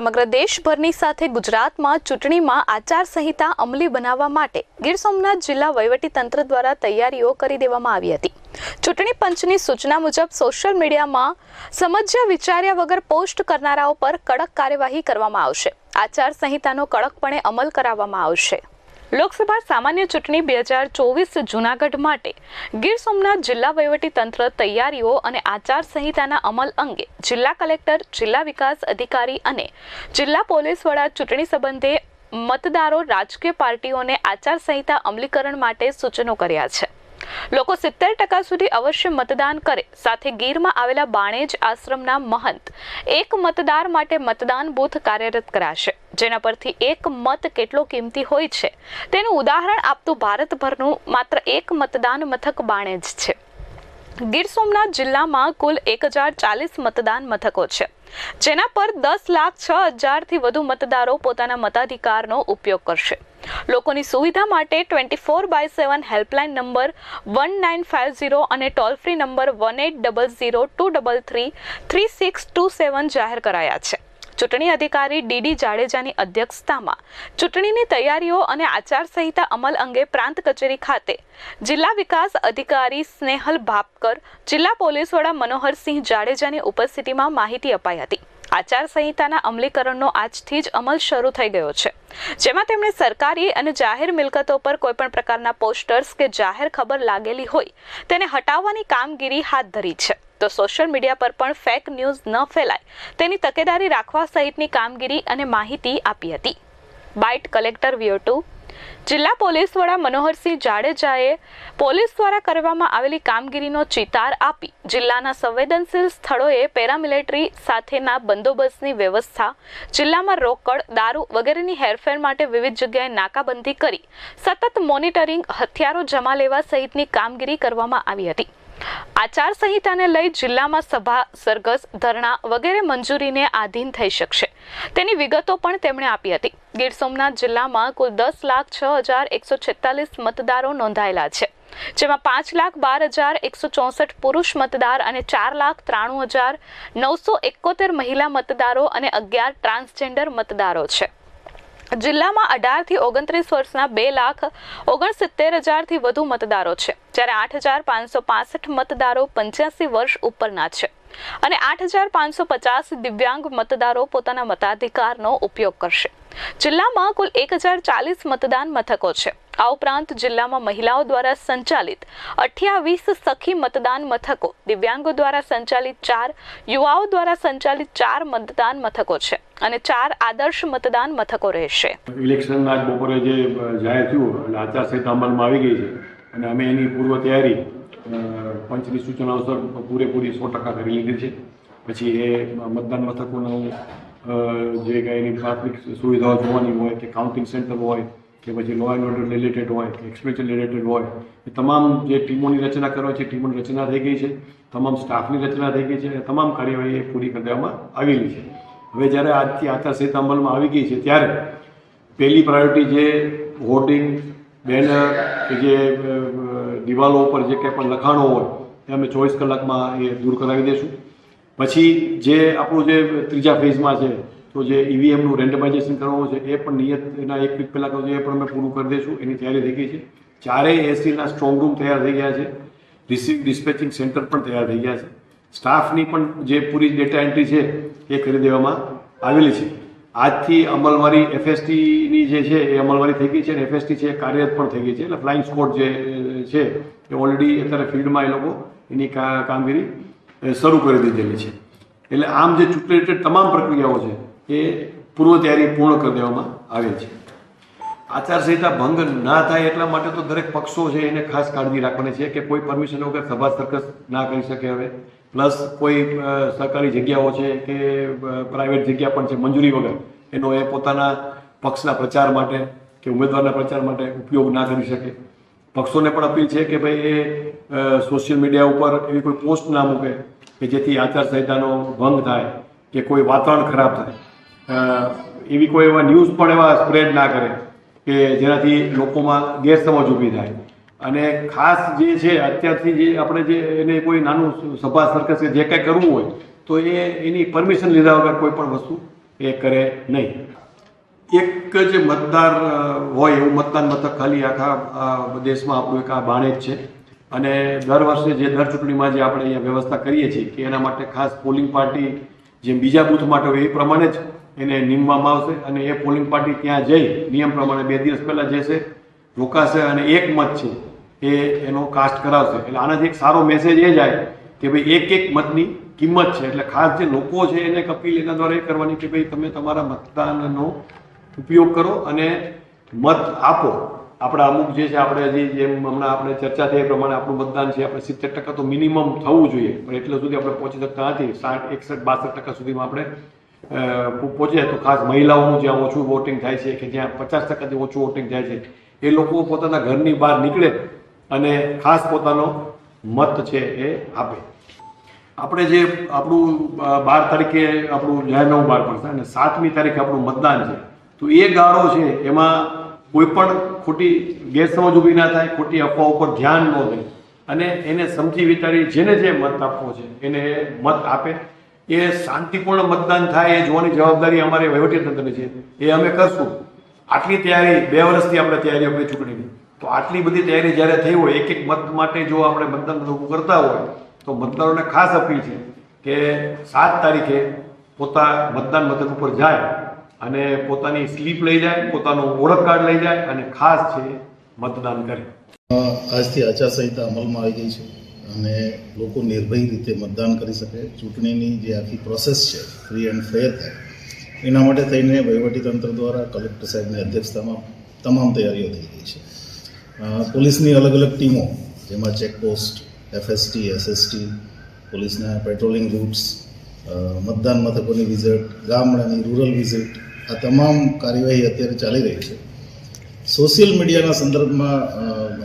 સમગ્ર દેશભરની સાથે ગુજરાતમાં ચૂંટણીમાં આચારસંહિતા અમલી બનાવવા માટે ગીર સોમનાથ જિલ્લા વહીવટીતંત્ર દ્વારા તૈયારીઓ કરી દેવામાં આવી હતી. ચૂંટણી પંચની સૂચના મુજબ સોશિયલ મીડિયામાં સમજ્યા વિચાર્યા વગર પોસ્ટ કરનારાઓ પર કડક કાર્યવાહી કરવામાં આવશે. આચારસંહિતાનો કડકપણે અમલ કરાવવામાં આવશે. લોકસભા સામાન્ય ચૂંટણી બે હજાર ચોવીસ જૂનાગઢ માટે ગીર સોમનાથ જિલ્લા તંત્ર તૈયારીઓ અને આચારસંહિતાના અમલ અંગે જિલ્લા કલેક્ટર, જિલ્લા વિકાસ અધિકારી અને જિલ્લા પોલીસ વડા ચૂંટણી સંબંધે મતદારો રાજકીય પાર્ટીઓને આચારસંહિતા અમલીકરણ માટે સૂચનો કર્યા છે. લોકો સિત્તેર ટકા સુધી અવશ્ય મતદાન કરે, સાથે ગીરમાં આવેલા બાણેજ આશ્રમના મહંત એક મતદાર માટે મતદાન બૂથ કાર્યરત કરાશે. જેના પરથી એક મત કેટલો કિંમતી હોય છે. તેનું ઉદાહરણ આપતું ભારતભરનું માત્ર એક મતદાન મથક બાણેજ છે. ગીર સોમનાથ જિલ્લામાં કુલ એક હજાર ચાલીસ મતદાન મથકો છે. જેના પર દસ લાખ છ હજારથી વધુ મતદારો પોતાના મતાધિકારનો ઉપયોગ કરશે. લોકોની સુવિધા માટે twenty four by seven helpline number one nine five zero અને toll free number one eight double zero two double three three six two seven જાહેર કરાયા છે. ચૂંટણી અધિકારી ડીડી જાડેજાની અધ્યક્ષતામાં ચૂંટણીની તૈયારીઓ અને આચારસંહિતા અમલ અંગે પ્રાંત કચેરી ખાતે જિલ્લા વિકાસ અધિકારી સ્નેહલ ભાપકર, જિલ્લા પોલીસ વડા મનોહરસિંહ જાડેજાની ઉપસ્થિતિમાં માહિતી અપાઈ હતી. આચારસંહિતાના અમલીકરણનો આજથી જ અમલ શરૂ થઈ ગયો છે. જેમાં તેમણે સરકારી અને જાહેર મિલકતો પર કોઈપણ પ્રકારના પોસ્ટર્સ કે જાહેર ખબર લાગેલી હોય તેને હટાવવાની કામગીરી હાથ ધરી છે. તો સોશિયલ મીડિયા પર પણ ફેક ન્યૂઝ ન ફેલાય. તેની તકેદારી રાખવા સહિતની કામગીરી અને માહિતી આપી હતી. બાઇટ કલેક્ટર વિયોટુ જિલ્લા પોલીસ વડા મનોહરસિંહ જાડેજાએ પોલીસ દ્વારા કરવામાં આવેલી કામગીરીનો ચિતાર આપી. જિલ્લાના સંવેદનશીલ સ્થળોએ પેરામિલિટરી સાથેના બંદોબસ્તની વ્યવસ્થા, જિલ્લામાં રોકડ, દારૂ વગેરેની હેરફેર માટે વિવિધ જગ્યાએ નાકાબંધી કરી. સતત મોનિટરિંગ, હથિયારો જમા લેવા સહિતની કામગીરી કરવામાં આવી હતી. આચાર સંહિતાને લઈ જિલ્લામાં સભા, સરઘસ, ધરણા વગેરે મંજૂરીને આધીન થઈ શકશે. તેની વિગતો પણ તેમણે આપી હતી. ગીર સોમનાથ જિલ્લામાં કુલ દસ લાખ છ હજાર એકસો છેતાલીસ મતદારો નોંધાયેલા છે, જેમાં પાંચ લાખ બાર હજાર એકસો ચોસઠ પુરુષ મતદાર અને ચાર લાખ ત્રાણું હજાર નવસો એકોતેર મહિલા મતદારો અને અગિયાર ટ્રાન્સજેન્ડર મતદારો છે. જિલ્લામાં અઢારથી ઓગણત્રીસ વર્ષના બે લાખ ઓગણસિત્તેર હજારથી વધુ મતદારો છે, જ્યારે આઠ હજાર પાંચસો પાસઠ મતદારો પંચ્યાસી વર્ષ ઉપરના છે. અને આઠ હજાર પાંચસો પચાસ દિવ્યાંગ મતદારો પોતાના મતાધિકારનો ઉપયોગ કરશે. જિલ્લામાં કુલ એક હજાર ચાલીસ મતદાન મથકો છે. આ ઉપરાંત જિલ્લામાં મહિલાઓ દ્વારા સંચાલિત અઠ્યાવીસ સખી મતદાન મથકો, દિવ્યાંગો દ્વારા સંચાલિત ચાર, યુવાઓ દ્વારા સંચાલિત ચાર મતદાન મથકો છે અને ચાર આદર્શ મતદાન મથકો રહેશે. ઇલેક્શન આજ બપોરે જે જાહેર થયું આચારસંહિતા અમલમાં આવી ગઈ છે અને અમે એની પૂર્વ તૈયારી પંચની સૂચના અનુસાર પૂરેપૂરી સો ટકા કરી લીધી છે. પછી એ મતદાન મથકોનું જે કાંઈ એની પ્રાથમિક સુવિધાઓ જોવાની હોય કે કાઉન્ટિંગ સેન્ટર હોય કે પછી લો એન્ડ ઓર્ડર રિલેટેડ હોય, કે એક્સપેન્ચર રિલેટેડ હોય, એ તમામ જે ટીમોની રચના કરવા છે ટીમોની રચના થઈ ગઈ છે, તમામ સ્ટાફની રચના થઈ ગઈ છે અને તમામ કાર્યવાહી પૂરી કરી દેવામાં આવેલી છે. હવે જ્યારે આજથી આચારસંહિતા અમલમાં આવી ગઈ છે, ત્યારે પહેલી પ્રાયોરિટી જે હોર્ડિંગ બેનર કે જે દિવાલો ઉપર જે કંઈ પણ લખાણો હોય, એ અમે ચોવીસ કલાકમાં એ દૂર કરાવી દઈશું પછી જે આપણું જે ત્રીજા ફેઝમાં છે તો જે ઈવીએમનું રેન્ડમાઇઝેશન કરવાનું છે, એ પણ નિયત એના એક વીક પહેલાં કરવું એ પણ અમે પૂરું કરી દઈશું, એની તૈયારી થઈ ગઈ છે. ચારેય એસીના સ્ટ્રોંગ રૂમ તૈયાર થઈ ગયા છે. રિસીવ ડિસ્પેચિંગ સેન્ટર પણ તૈયાર થઈ ગયા છે. સ્ટાફની પણ જે પૂરી ડેટા એન્ટ્રી છે, એ કરી દેવામાં આવેલી છે. આજથી અમલવારી એફએસટીની જે છે, એ અમલવારી થઈ ગઈ છે અને એફએસટી છે, એ કાર્યરત પણ થઈ ગઈ છે. એટલે ફ્લાઇંગ સ્કોડ જે છે, એ ઓલરેડી અત્યારે ફિલ્ડમાં એ લોકો એની કામગીરી શરૂ કરી દીધેલી છે. એટલે આમ જે ચૂંટણી તમામ પ્રક્રિયાઓ છે એ પૂર્વ તૈયારી પૂર્ણ કરી દેવામાં આવે છે. આચારસંહિતા ભંગ ના થાય એટલા માટે તો દરેક પક્ષો છે એને ખાસ કાળજી રાખવાની છે કે કોઈ પરમિશન વગર સભા સરકસ ના કરી શકે હવે. પ્લસ કોઈ સરકારી જગ્યાઓ છે કે પ્રાઇવેટ જગ્યા પણ છે મંજૂરી વગર એનો એ પોતાના પક્ષના પ્રચાર માટે કે ઉમેદવારના પ્રચાર માટે ઉપયોગ ના કરી શકે. પક્ષોને પણ અપીલ છે કે ભાઈ એ સોશિયલ મીડિયા ઉપર એવી કોઈ પોસ્ટ ના મૂકે કે જેથી આચારસંહિતાનો ભંગ થાય કે કોઈ વાતાવરણ ખરાબ થાય. એવી કોઈ એવા ન્યૂઝ પણ એવા સ્પ્રેડ ના કરે કે જેનાથી લોકોમાં ગેરસમજ ઊભી થાય. અને ખાસ જે છે, અત્યારથી જે આપણે જે એને કોઈ નાનું સભા સર્કસ કે જે કાંઈ કરવું હોય, તો એ એની પરમિશન લીધા વગર કોઈ પણ વસ્તુ એ કરે નહીં. એક જ મતદાર હોય એવું મતદાન મથક ખાલી આખા દેશમાં આપણું એક આ બાણે જ છે. અને દર વર્ષે જે દર ચૂંટણીમાં જે આપણે અહીંયા વ્યવસ્થા કરીએ છીએ કે એના માટે ખાસ પોલિંગ પાર્ટી જેમ બીજા બૂથ માટે હોય એ પ્રમાણે જ એને નીમવામાં આવશે અને એ પોલિંગ પાર્ટી ત્યાં જઈ નિયમ પ્રમાણે બે દિવસ પહેલાં જશે, રોકાશે અને એક મત છે એ એનો કાસ્ટ કરાવશે. એટલે આનાથી એક સારો મેસેજ એ જાય કે ભાઈ એક એક મતની કિંમત છે. એટલે ખાસ જે લોકો છે એને કપિલ એના દ્વારા એ કરવાની કે ભાઈ તમે તમારા મતદાનનો ઉપયોગ કરો અને મત આપો. આપણા અમુક જે છે, આપણે હજી જેમ હમણાં આપણે ચર્ચા થઈ એ પ્રમાણે આપણું મતદાન છે, આપણે સિત્તેર ટકા તો મિનિમમ થવું જોઈએ. પણ એટલે સુધી આપણે પહોંચી શકતા નથી. સાઠ, એકસઠ, બાસઠ ટકા સુધીમાં આપણે પહોંચે તો ખાસ મહિલાઓનું જ્યાં ઓછું વોટિંગ થાય છે કે જ્યાં પચાસ ટકાથી ઓછું વોટિંગ થાય છે, એ લોકો પોતાના ઘરની બહાર નીકળે અને ખાસ પોતાનો મત છે એ આપે. આપણે જે આપણું બાર તારીખે આપણું જાહેરનામું બહાર પડશે અને સાતમી તારીખે આપણું મતદાન છે, તો એ ગાળો છે એમાં કોઈ પણ ખોટી ગેરસમજ ઊભી ના થાય, ખોટી અફવા ઉપર ધ્યાન ન દે અને એને સમજી વિચારી જેને જે મત આપવો છે એને મત આપે. એ શાંતિપૂર્ણ મતદાન થાય, એ જોવાની જવાબદારી અમારે વહીવટીતંત્રની છે. એ અમે કરશું. આટલી તૈયારી, બે વર્ષથી આપણે તૈયારીઓ કરી ચૂંટણીની. તો આટલી બધી તૈયારી જ્યારે થઈ હોય, એક એક મત માટે જો આપણે મતદાન લોકો કરતા હોય, તો મતદારોને ખાસ અપીલ છે કે સાત તારીખે પોતા મતદાન મથક ઉપર જાય અને પોતાની સ્લીપ લઈ જાય, પોતાનું ઓળખ કાર્ડ લઈ જાય અને ખાસ છે મતદાન કરે. આજથી આચારસંહિતા અમલમાં આવી ગઈ છે. અને લોકો નિર્ભય રીતે મતદાન કરી શકે. ચૂંટણીની જે આખી પ્રોસેસ છે ફ્રી એન્ડ ફેર થાય. એના માટે થઈને વહીવટીતંત્ર દ્વારા કલેક્ટર સાહેબની અધ્યક્ષતામાં તમામ તૈયારીઓ થઈ ગઈ છે. પોલીસની અલગ અલગ ટીમો, જેમાં ચેકપોસ્ટ એફએસટી એસએસટી પોલીસના પેટ્રોલિંગ રૂટ્સ મતદાન મથકોની વિઝિટ ગામડાની રૂરલ વિઝિટ આ તમામ કાર્યવાહી અત્યારે ચાલી રહી છે. સોશિયલ મીડિયાના સંદર્ભમાં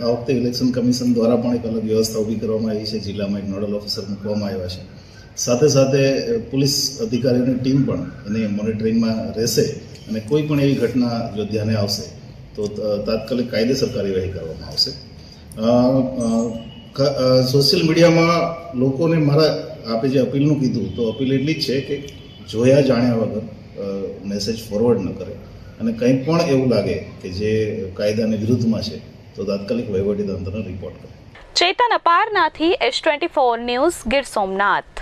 આ વખતે ઇલેક્શન કમિશન દ્વારા પણ એક અલગ વ્યવસ્થા ઊભી કરવામાં આવી છે. જિલ્લામાં એક નોડલ ઓફિસર મૂકવામાં આવ્યા છે. સાથે સાથે પોલીસ અધિકારીઓની ટીમ પણ એની મોનિટરિંગમાં રહેશે અને કોઈ પણ એવી ઘટના જો ધ્યાને આવશે, તો તાત્કાલિક કાયદેસર કાર્યવાહી કરવામાં આવશે. સોશિયલ મીડિયામાં લોકોને મારા, આપે જે અપીલનું કીધું, તો અપીલ એટલી જ છે કે જોયા જાણ્યા વગર મેસેજ ફોરવર્ડ ન કરે. અને કંઈ પણ એવું લાગે કે જે કાયદાની વિરુદ્ધમાં છે, તો તાત્કાલિક વહીવટી તંત્રને રિપોર્ટ કરે. Chetan અપારનાથી S twenty four news Gir Somnath.